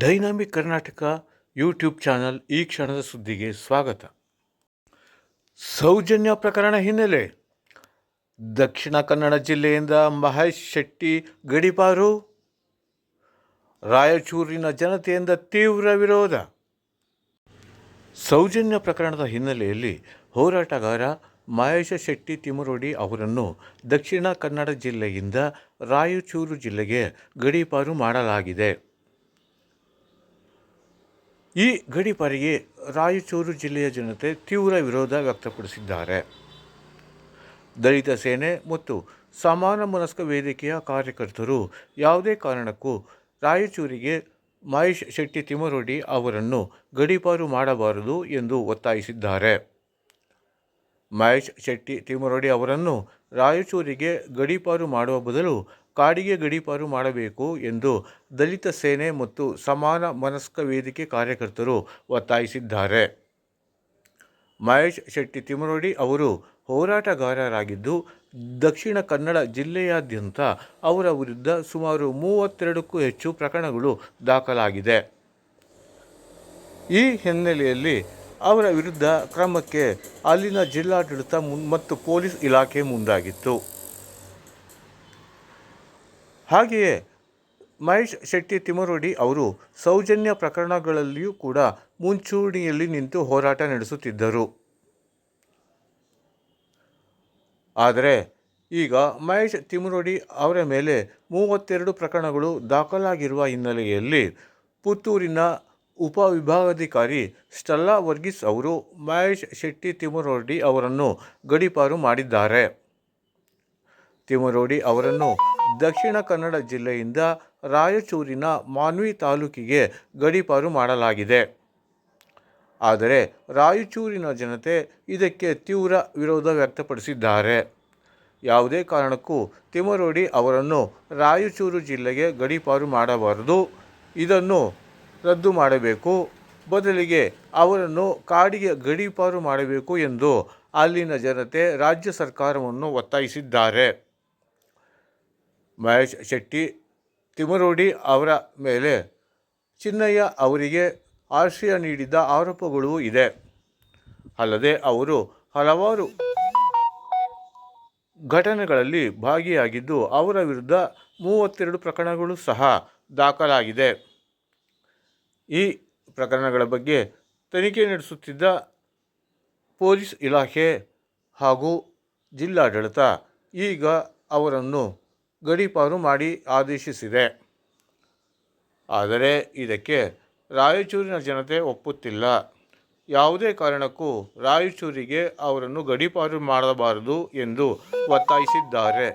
Dynamic Karnataka YouTube channel ಈ ಕ್ಷಣದ ಸುದ್ದಿಗೆ ಸ್ವಾಗತ. ಸೌಜನ್ಯ ಪ್ರಕರಣ ಹಿನ್ನೆಲೆ. ದಕ್ಷಿಣ ಕನ್ನಡ ಜಿಲ್ಲೆಯಿಂದ ಮಹೇಶ್ ಶೆಟ್ಟಿ ಗಡಿಪಾರು. ರಾಯಚೂರಿನ ಜನತೆಯಿಂದ ತೀವ್ರ ವಿರೋಧ. ಸೌಜನ್ಯ ಪ್ರಕರಣದ ಹಿನ್ನೆಲೆಯಲ್ಲಿ ಹೋರಾಟಗಾರ ಮಹೇಶ ಶೆಟ್ಟಿ ತಿಮರೋಡಿ ಅವರನ್ನು ದಕ್ಷಿಣ ಕನ್ನಡ ಜಿಲ್ಲೆಯಿಂದ ರಾಯಚೂರು ಜಿಲ್ಲೆಗೆ ಗಡೀಪಾರು ಮಾಡಲಾಗಿದೆ. ಈ ಗಡೀಪಾರಿಗೆ ರಾಯಚೂರು ಜಿಲ್ಲೆಯ ಜನತೆ ತೀವ್ರ ವಿರೋಧ ವ್ಯಕ್ತಪಡಿಸಿದ್ದಾರೆ. ದಲಿತ ಸೇನೆ ಮತ್ತು ಸಮಾನ ಮನಸ್ಕ ವೇದಿಕೆಯ ಕಾರ್ಯಕರ್ತರು ಯಾವುದೇ ಕಾರಣಕ್ಕೂ ರಾಯಚೂರಿಗೆ ಮಹೇಶ್ ಶೆಟ್ಟಿ ತಿಮರೋಡಿ ಅವರನ್ನು ಗಡೀಪಾರು ಮಾಡಬಾರದು ಎಂದು ಒತ್ತಾಯಿಸಿದ್ದಾರೆ. ಮಹೇಶ್ ಶೆಟ್ಟಿ ತಿಮರೋಡಿ ಅವರನ್ನು ರಾಯಚೂರಿಗೆ ಗಡೀಪಾರು ಮಾಡುವ ಬದಲು ಕಾಡಿಗೆ ಗಡೀಪಾರು ಮಾಡಬೇಕು ಎಂದು ದಲಿತ ಸೇನೆ ಮತ್ತು ಸಮಾನ ಮನಸ್ಕ ವೇದಿಕೆ ಕಾರ್ಯಕರ್ತರು ಒತ್ತಾಯಿಸಿದ್ದಾರೆ. ಮಹೇಶ್ ಶೆಟ್ಟಿ ತಿಮರೋಡಿ ಅವರು ಹೋರಾಟಗಾರರಾಗಿದ್ದು, ದಕ್ಷಿಣ ಕನ್ನಡ ಜಿಲ್ಲೆಯಾದ್ಯಂತ ಅವರ ವಿರುದ್ಧ ಸುಮಾರು ಮೂವತ್ತೆರಡಕ್ಕೂ ಹೆಚ್ಚು ಪ್ರಕರಣಗಳು ದಾಖಲಾಗಿದೆ. ಈ ಹಿನ್ನೆಲೆಯಲ್ಲಿ ಅವರ ವಿರುದ್ಧ ಕ್ರಮಕ್ಕೆ ಅಲ್ಲಿನ ಜಿಲ್ಲಾಡಳಿತ ಮತ್ತು ಪೊಲೀಸ್ ಇಲಾಖೆ ಮುಂದಾಗಿತ್ತು. ಹಾಗೆಯೇ ಮಹೇಶ್ ಶೆಟ್ಟಿ ತಿಮರೋಡಿ ಅವರು ಸೌಜನ್ಯ ಪ್ರಕರಣಗಳಲ್ಲಿಯೂ ಕೂಡ ಮುಂಚೂಣಿಯಲ್ಲಿ ನಿಂತು ಹೋರಾಟ ನಡೆಸುತ್ತಿದ್ದರು. ಆದರೆ ಈಗ ಮಹೇಶ್ ತಿಮರೋಡಿ ಅವರ ಮೇಲೆ ಮೂವತ್ತೆರಡು ಪ್ರಕರಣಗಳು ದಾಖಲಾಗಿರುವ ಹಿನ್ನೆಲೆಯಲ್ಲಿ ಪುತ್ತೂರಿನ ಉಪವಿಭಾಗಾಧಿಕಾರಿ ಸ್ಟಲ್ಲಾ ವರ್ಗೀಸ್ ಅವರು ಮಹೇಶ್ ಶೆಟ್ಟಿ ತಿಮರೋಡಿ ಅವರನ್ನು ಗಡೀಪಾರು ಮಾಡಿದ್ದಾರೆ. ತಿಮರೋಡಿ ಅವರನ್ನು ದಕ್ಷಿಣ ಕನ್ನಡ ಜಿಲ್ಲೆಯಿಂದ ರಾಯಚೂರಿನ ಮಾನ್ವಿ ತಾಲೂಕಿಗೆ ಗಡೀಪಾರು ಮಾಡಲಾಗಿದೆ. ಆದರೆ ರಾಯಚೂರಿನ ಜನತೆ ಇದಕ್ಕೆ ತೀವ್ರ ವಿರೋಧ ವ್ಯಕ್ತಪಡಿಸಿದ್ದಾರೆ. ಯಾವುದೇ ಕಾರಣಕ್ಕೂ ತಿಮರೋಡಿ ಅವರನ್ನು ರಾಯಚೂರು ಜಿಲ್ಲೆಗೆ ಗಡೀಪಾರು ಮಾಡಬಾರದು. ಇದನ್ನು ರದ್ದು ಮಾಡಬೇಕು. ಬದಲಿಗೆ ಅವರನ್ನು ಕಾಡಿಗೆ ಗಡೀಪಾರು ಮಾಡಬೇಕು ಎಂದು ಅಲ್ಲಿನ ಜನತೆ ರಾಜ್ಯ ಸರ್ಕಾರವನ್ನು ಒತ್ತಾಯಿಸಿದ್ದಾರೆ. ಮಹೇಶ್ ಶೆಟ್ಟಿ ತಿಮರೋಡಿ ಅವರ ಮೇಲೆ ಚಿನ್ನಯ್ಯ ಅವರಿಗೆ ಆಶ್ರಯ ನೀಡಿದ್ದ ಆರೋಪಗಳು ಇದೆ. ಅಲ್ಲದೆ ಅವರು ಹಲವಾರು ಘಟನೆಗಳಲ್ಲಿ ಭಾಗಿಯಾಗಿದ್ದು ಅವರ ವಿರುದ್ಧ ಮೂವತ್ತೆರಡು ಪ್ರಕರಣಗಳು ಸಹ ದಾಖಲಾಗಿದೆ. ಈ ಪ್ರಕರಣಗಳ ಬಗ್ಗೆ ತನಿಖೆ ನಡೆಸುತ್ತಿದ್ದ ಪೊಲೀಸ್ ಇಲಾಖೆ ಹಾಗೂ ಜಿಲ್ಲಾಡಳಿತ ಈಗ ಅವರನ್ನು ಗಡೀಪಾರು ಮಾಡಿ ಆದೇಶಿಸಿದೆ. ಆದರೆ ಇದಕ್ಕೆ ರಾಯಚೂರಿನ ಜನತೆ ಒಪ್ಪುತ್ತಿಲ್ಲ. ಯಾವುದೇ ಕಾರಣಕ್ಕೂ ರಾಯಚೂರಿಗೆ ಅವರನ್ನು ಗಡೀಪಾರು ಮಾಡಬಾರದು ಎಂದು ಒತ್ತಾಯಿಸಿದ್ದಾರೆ.